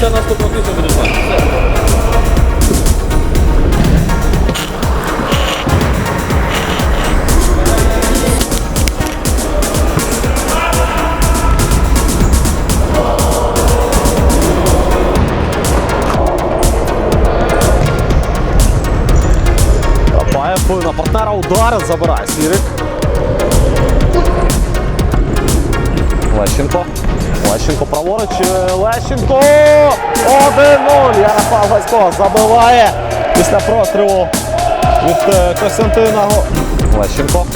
Це наступного тижня буде знати. Має вплив на партнера удар забирає Сірик. Лещенко. Лещенко праворуч. е, Лещенко! 1-0. Ярослав Гасько забиває після прострілу від е, Костянтина. Лещенко.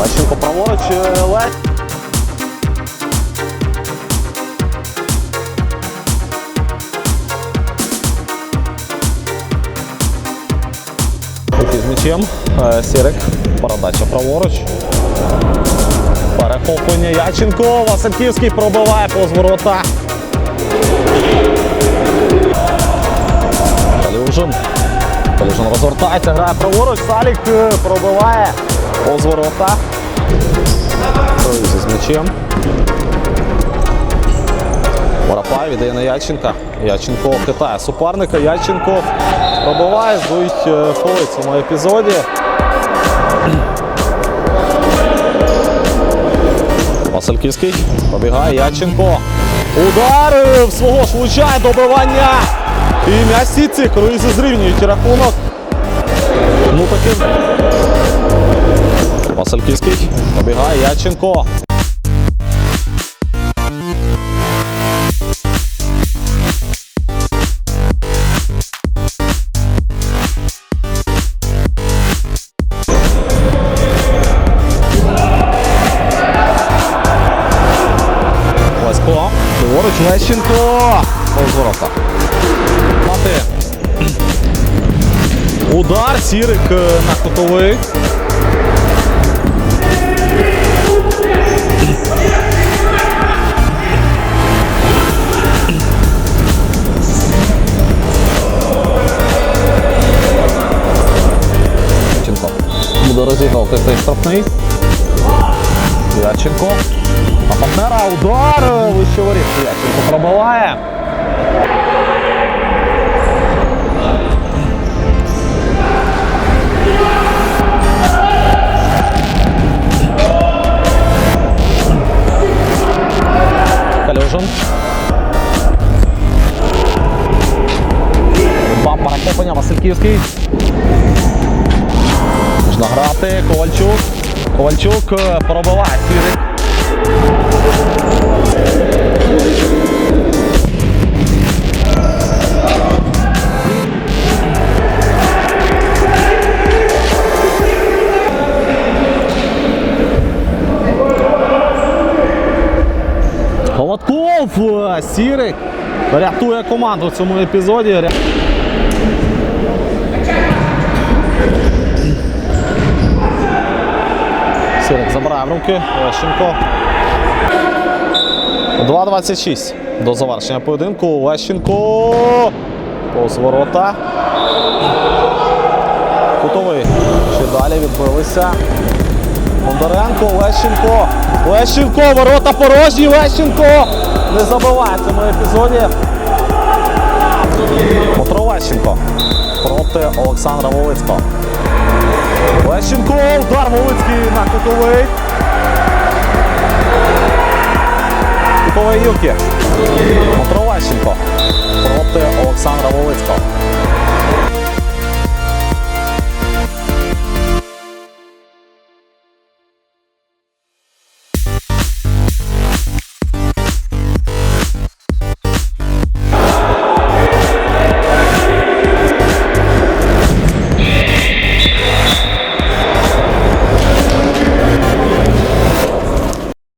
Лещенко праворуч. е, Лещенко. З м'ячем. Сірик. Передача праворуч. Перехоплення Яченко. Васильківський пробиває повз ворота. Калюжин. Калюжин розвертається, грає праворуч. Салік е, пробиває повз ворота. Круїзі з м'ячем. Воропай віддає на Яченка. Яченко хитає суперника. Яченко пробиває, здують в цьому епізоді. Васильківський Побігає Яченко. Удар е, свого ж добивання. І м'яч сітці. Круїзи зрівнюють рахунок. Ну таки. Васильківський Побігає Яченко. Ліворуч Лещенко. Повз ворота. Мати. Удар. Сірик е, на кутовий. Буде цей штрафний. Яченко. А партнера удар вище пробиває. Калюжин. Бам перехоплення Васильківський. Можна грати. Ковальчук. Ковальчук е, пробиває. Сірик. Холодков! е, Сірик рятує команду в цьому епізоді. Сірик забирає в руки. Лещенко. 2.26 до завершення поєдинку. Лещенко. Повз ворота. Кутовий. Ще далі відбилися. Бондаренко, Лещенко. Лещенко, ворота порожні. Лещенко не забиває в цьому епізоді. Дмитро Лещенко проти Олександра Волицького. Лещенко, удар Волицький на кутовий. Кутовий Юки. Дмитро Лещенко проти Олександра Волицького.